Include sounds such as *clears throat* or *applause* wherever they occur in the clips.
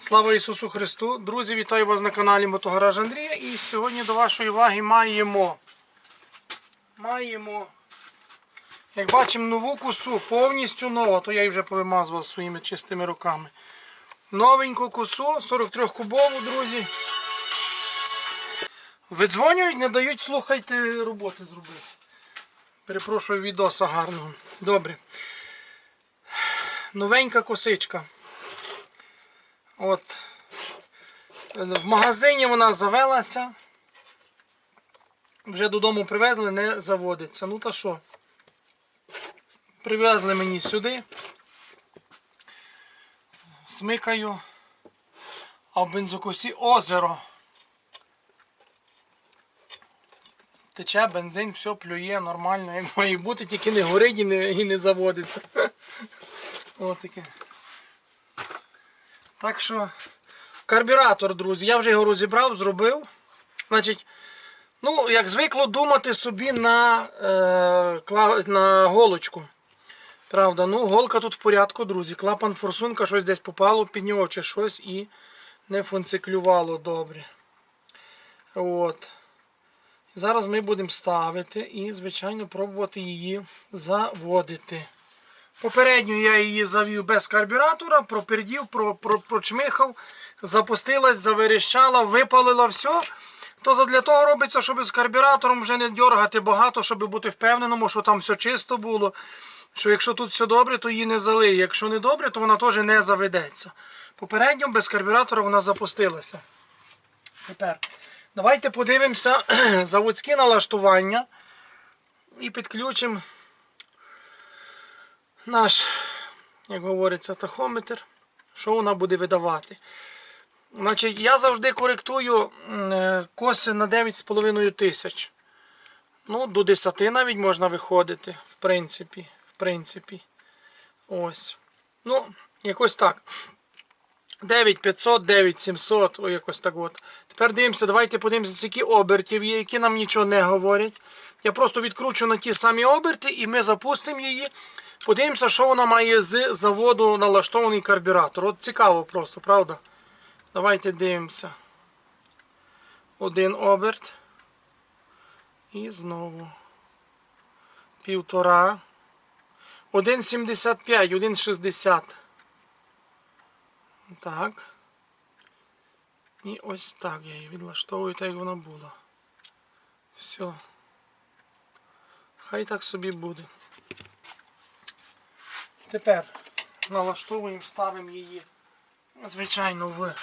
Слава Ісусу Христу! Друзі, вітаю вас на каналі Мотогараж Андрія. І сьогодні до вашої уваги маємо. Маємо. Як бачимо, нову косу, повністю нова, то я її вже повимазував своїми чистими руками. Новеньку косу, 43 кубову, друзі. Видзвонюють, не дають, слухайте, роботи зробити. Перепрошую відоса гарного. Добре. Новенька косичка. От. В магазині вона завелася. Вже додому привезли, не заводиться. Ну та що? Привезли мені сюди. Смикаю. А в бензокосі озеро. Тече бензин, все плює нормально, як має бути, тільки не горить і не, і не заводиться. *laughs* Ось таке. Так що, карбюратор, друзі, я вже його розібрав, зробив. Значить, ну, як звикло думати собі на, е, на голочку. Правда, ну голка тут в порядку, друзі. Клапан форсунка, щось десь попало під нього чи щось і не функціклювало добре. От. Зараз ми будемо ставити і, звичайно, пробувати її заводити. Попередньо я її завів без карбюратора, пропердів, про, про, прочмихав, запустилась, заверещала, випалила все. То задля того робиться, щоб з карбюратором вже не дергати багато, щоб бути впевненому, що там все чисто було. Що якщо тут все добре, то її не залиє. Якщо не добре, то вона теж не заведеться. Попередньо без карбюратора вона запустилася. Тепер давайте подивимося *clears throat* заводські налаштування і підключимо наш, як говориться, тахометр, що вона буде видавати. Значить, я завжди коректую е, коси на 9,5 тисяч. Ну, до 10 навіть можна виходити, в принципі. В принципі. Ось. Ну, якось так. 9500, 9700, о, якось так от. Тепер дивимося, давайте подивимося, які обертів є, які нам нічого не говорять. Я просто відкручу на ті самі оберти і ми запустимо її. Подивимося, що вона має з заводу налаштований карбюратор. От цікаво просто, правда? Давайте дивимося. Один оберт. І знову. Півтора. 1,75, 1,60. Так. І ось так я її відлаштовую, так як вона була. Все. Хай так собі буде. Тепер налаштовуємо, ставимо її, звичайно, в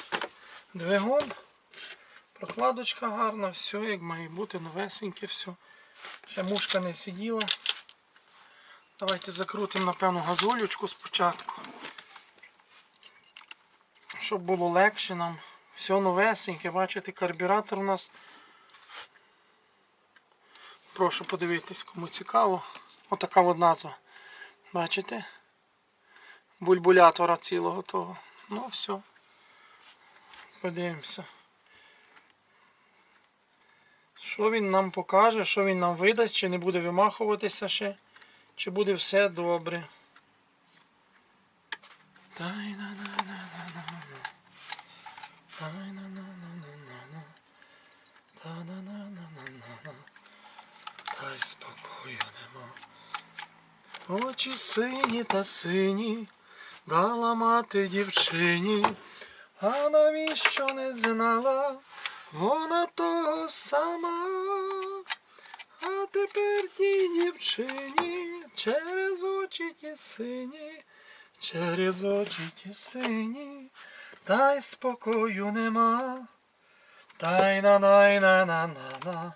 двигун. Прокладочка гарна, все як має бути, новесеньке, все. Ще мушка не сиділа. Давайте закрутимо, напевно, газолючку спочатку. Щоб було легше нам. Все новесеньке, бачите, карбюратор у нас. Прошу подивитись, кому цікаво. Отака от назва. Бачите? Бульбулятора цілого того. Ну все. Подивимося. Що він нам покаже, що він нам видасть, чи не буде вимахуватися ще, чи буде все добре. Та-на-на-на-на-на-на. Дай спокою нема. Очі сині та сині, дала мати дівчині, а навіщо не знала, вона того сама, а тепер тій дівчині через очі ті сині, через очі ті сині, дай спокою нема. Тай на най на на на на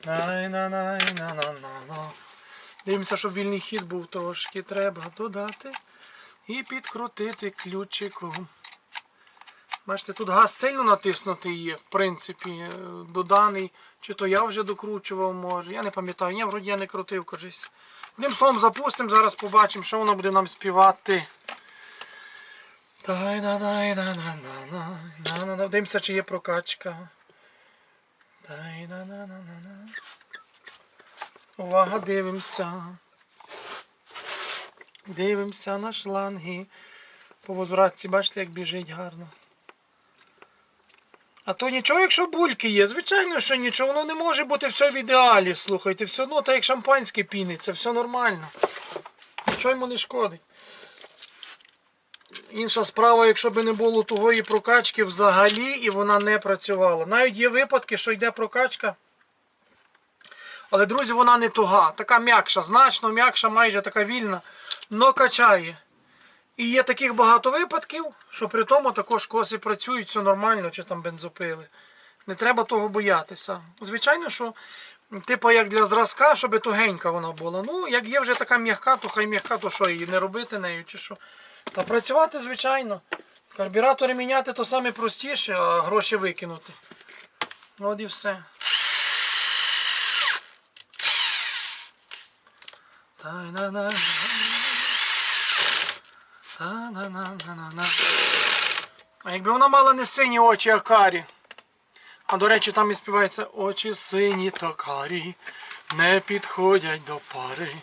на най на на на на Дивимося, щоб вільний хід був трошки. Треба додати і підкрутити ключиком. Бачите, тут газ сильно натиснутий є, в принципі, е, доданий. Чи то я вже докручував, може. Я не пам'ятаю, ні, вроді я не крутив, кажись. Одним словом запустимо, зараз побачимо, що воно буде нам співати. Дивимося, чи є прокачка. Увага, дивимося. Дивимося на шланги. По возвратці, бачите, як біжить гарно. А то нічого, якщо бульки є, звичайно, що нічого, воно не може бути все в ідеалі, слухайте, все одно так як шампанське піниться, все нормально. Нічого йому не шкодить. Інша справа, якщо б не було тугої прокачки взагалі і вона не працювала. Навіть є випадки, що йде прокачка. Але, друзі, вона не туга. Така м'якша, значно м'якша, майже така вільна, но качає. І є таких багато випадків, що при тому також коси працюють, все нормально, чи там бензопили. Не треба того боятися. Звичайно, що, типу, як для зразка, щоб тугенька вона була. Ну, як є вже така м'яка, то хай м'яка, то що її не робити нею, чи що. Та працювати, звичайно. Карбюратори міняти то саме простіше, а гроші викинути. От і все. Та-на-на-на. Та-на-на-на-на-на. А якби вона мала не сині очі, а карі. А до речі, там і співається очі сині та карі, не підходять до пари.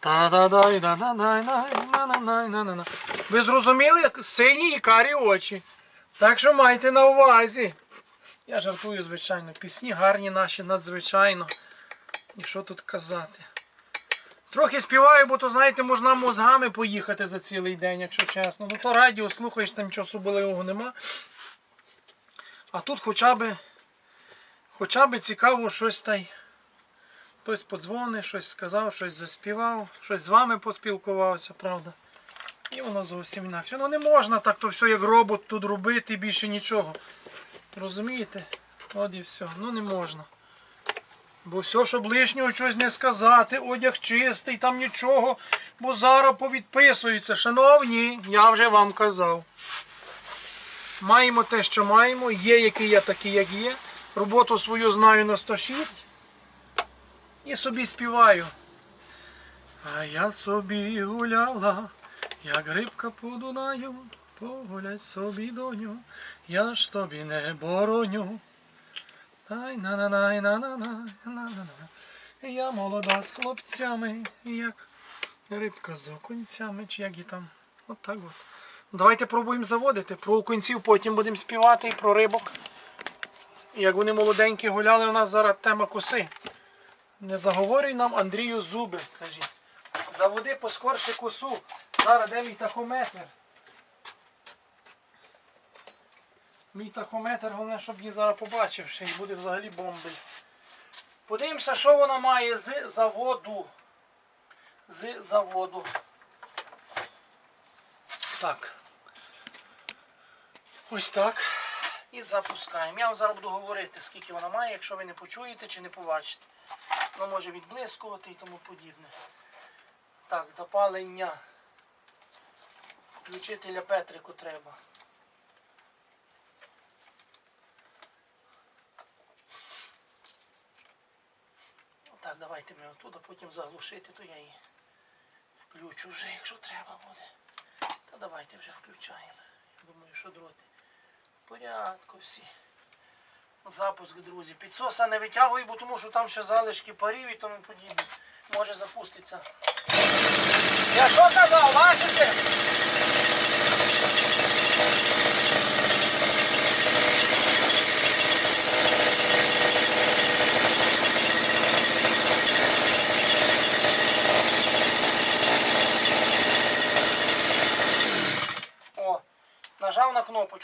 та да дай да да дай на на на на на Ви зрозуміли? Сині і карі очі. Так що майте на увазі. Я жартую, звичайно. Пісні гарні наші надзвичайно. І що тут казати? Трохи співаю, бо то, знаєте, можна мозгами поїхати за цілий день, якщо чесно. Ну то радіо слухаєш, там нічого особливого нема. А тут хоча б, хоча б цікаво щось та й. Хтось подзвонив, щось сказав, щось заспівав, щось з вами поспілкувався, правда. І воно зовсім інакше. Ну не можна так то все як робот тут робити більше нічого. Розумієте? От і все. Ну не можна. Бо все, щоб лишнього щось не сказати, одяг чистий, там нічого, бо зараз повідписуються. Шановні, я вже вам казав. Маємо те, що маємо, є, який я такий, як є. Роботу свою знаю на 106. І собі співаю. А я собі гуляла, як рибка по Дунаю, погулять собі доню, я ж тобі не бороню. На на на на на на на на Я молода з хлопцями, як рибка з окунцями, чи як і там. От так от. Давайте пробуємо заводити. Про окунців потім будемо співати і про рибок. Як вони молоденькі гуляли, у нас зараз тема коси. Не заговорюй нам Андрію зуби, кажі. Заводи поскорше косу. Зараз де мій тахометр. Мій тахометр, головне, щоб її зараз побачив ще і буде взагалі бомбель. Подивимося, що вона має з заводу. З заводу. Так. Ось так. І запускаємо. Я вам зараз буду говорити, скільки вона має, якщо ви не почуєте чи не побачите. Воно може відблискувати і тому подібне. Так, запалення. Включителя Петрику треба. Так, давайте ми отуда потім заглушити, то я її включу вже, якщо треба буде. Та давайте вже включаємо. Я думаю, що дроти. В порядку всі. Запуск, друзі. Підсоса не витягую, бо тому що там ще залишки парів і тому подібне. Може запуститься. Я що казав, бачите?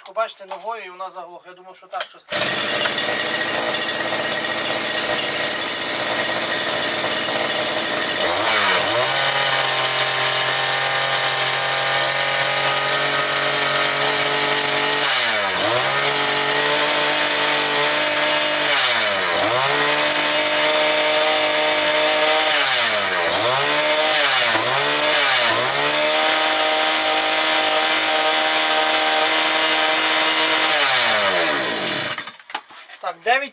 кришку, бачите, новою і вона заглохла. Я думав, що так, що стане.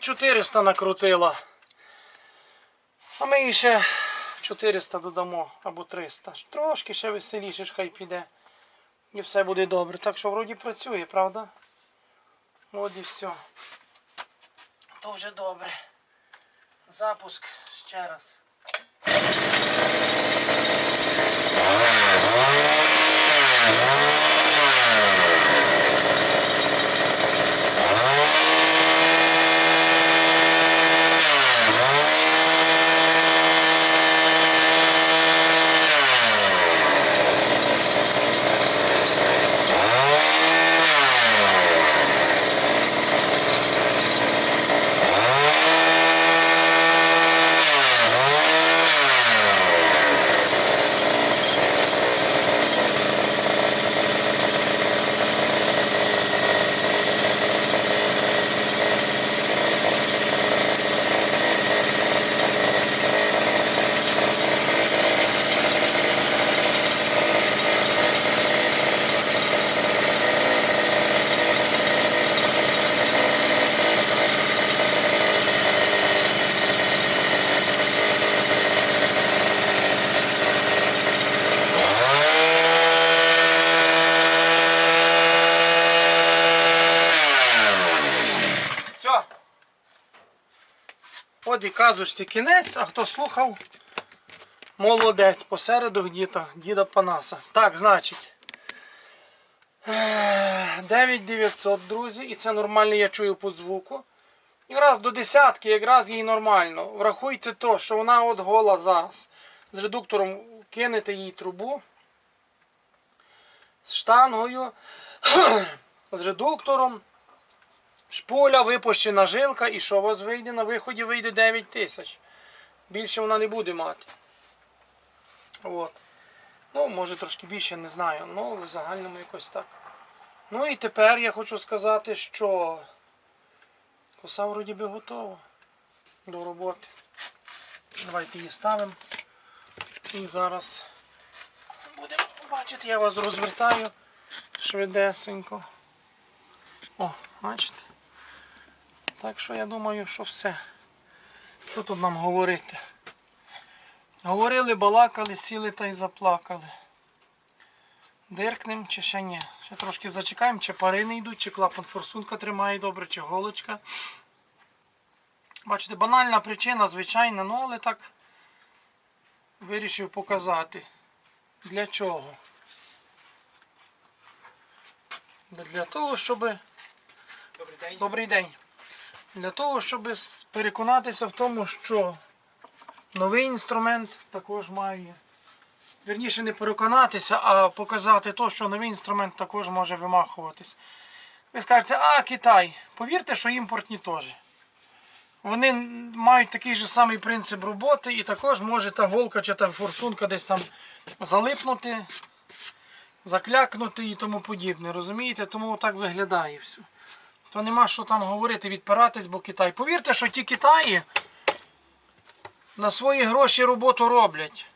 Так, 9400 накрутила. А ми ще 400 додамо або 300. Трошки ще веселіше хай піде. І все буде добре. Так що вроді працює, правда? От і все. То вже добре. Запуск ще раз. Виходить казочці кінець, а хто слухав, молодець, посередок діда, діда Панаса. Так, значить. е, 9900, друзі, і це нормально я чую по звуку. Якраз до десятки, якраз їй нормально. Врахуйте то, що вона от гола зараз. З редуктором кинете їй трубу. З штангою, *clears throat* з редуктором. Шпуля, випущена жилка, і що у вас вийде? На виході вийде 9 тисяч. Більше вона не буде мати. От. Ну, може трошки більше, не знаю. Ну, в загальному якось так. Ну і тепер я хочу сказати, що коса вроді би готова до роботи. Давайте її ставимо. І зараз будемо бачити, я вас розвертаю швидесенько. О, бачите? Так що я думаю, що все. Що тут нам говорити? Говорили, балакали, сіли та й заплакали. Диркнем чи ще ні. Ще трошки зачекаємо, чи пари не йдуть, чи клапан форсунка тримає добре, чи голочка. Бачите, банальна причина, звичайна, ну але так вирішив показати. Для чого? Для того, щоб Добрий день. Добрий день. Для того, щоб переконатися в тому, що новий інструмент також має. Вірніше не переконатися, а показати то, що новий інструмент також може вимахуватись. Ви скажете, а Китай. Повірте, що імпортні теж. Вони мають такий же самий принцип роботи і також може та голка чи та форсунка десь там залипнути, заклякнути і тому подібне. Розумієте? Тому так виглядає все то нема що там говорити, відпиратись, бо Китай. Повірте, що ті Китаї на свої гроші роботу роблять.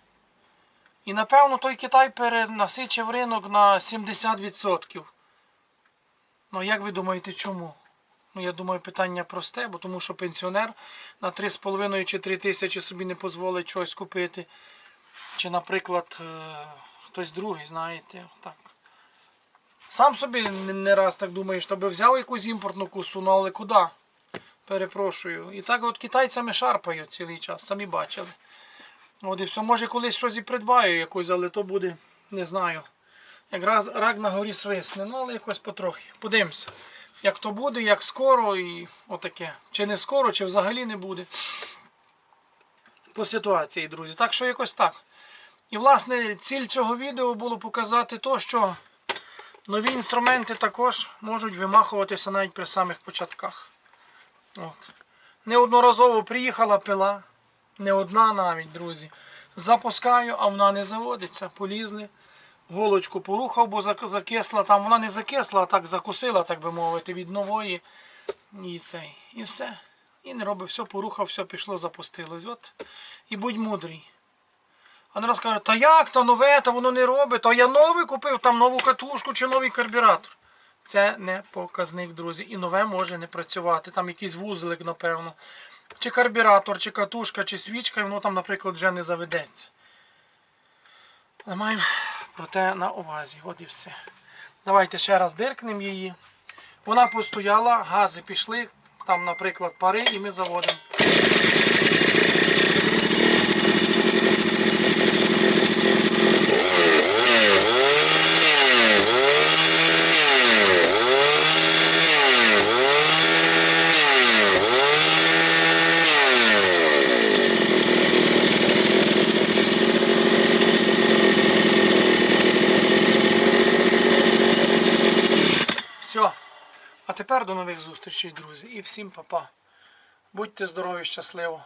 І напевно той Китай перенасичив ринок на 70%. Ну як ви думаєте, чому? Ну, я думаю, питання просте, бо тому що пенсіонер на 3,5 чи 3 тисячі собі не дозволить щось купити. Чи, наприклад, е, хтось другий, знаєте, так. Сам собі не раз так думаєш, то би взяв якусь імпортну кусу, ну але куди? Перепрошую. І так от китайцями шарпають цілий час, самі бачили. От і все, може колись щось і придбаю якусь, але то буде, не знаю. Як раз рак на горі свисне, ну але якось потрохи. Подивимося, як то буде, як скоро і отаке. Чи не скоро, чи взагалі не буде. По ситуації, друзі. Так що якось так. І власне ціль цього відео було показати то, що Нові інструменти також можуть вимахуватися навіть при самих початках. От. Неодноразово приїхала пила, не одна навіть, друзі. Запускаю, а вона не заводиться. Полізли. Голочку порухав, бо закисла. Там вона не закисла, а так закусила, так би мовити, від нової. І цей. І все. І не робив все, порухав, все пішло, запустилось. От. І будь мудрий. А не раз та як, та нове, та воно не робить, та я новий купив, там нову катушку чи новий карбюратор. Це не показник, друзі. І нове може не працювати. Там якийсь вузлик, напевно. Чи карбюратор, чи катушка, чи свічка, і воно там, наприклад, вже не заведеться. Але маємо про те на увазі. От і все. Давайте ще раз диркнемо її. Вона постояла, гази пішли, там, наприклад, пари, і ми заводимо. Все. А тепер до нових зустрічей, друзі. І всім па-па. Будьте здорові, щасливо.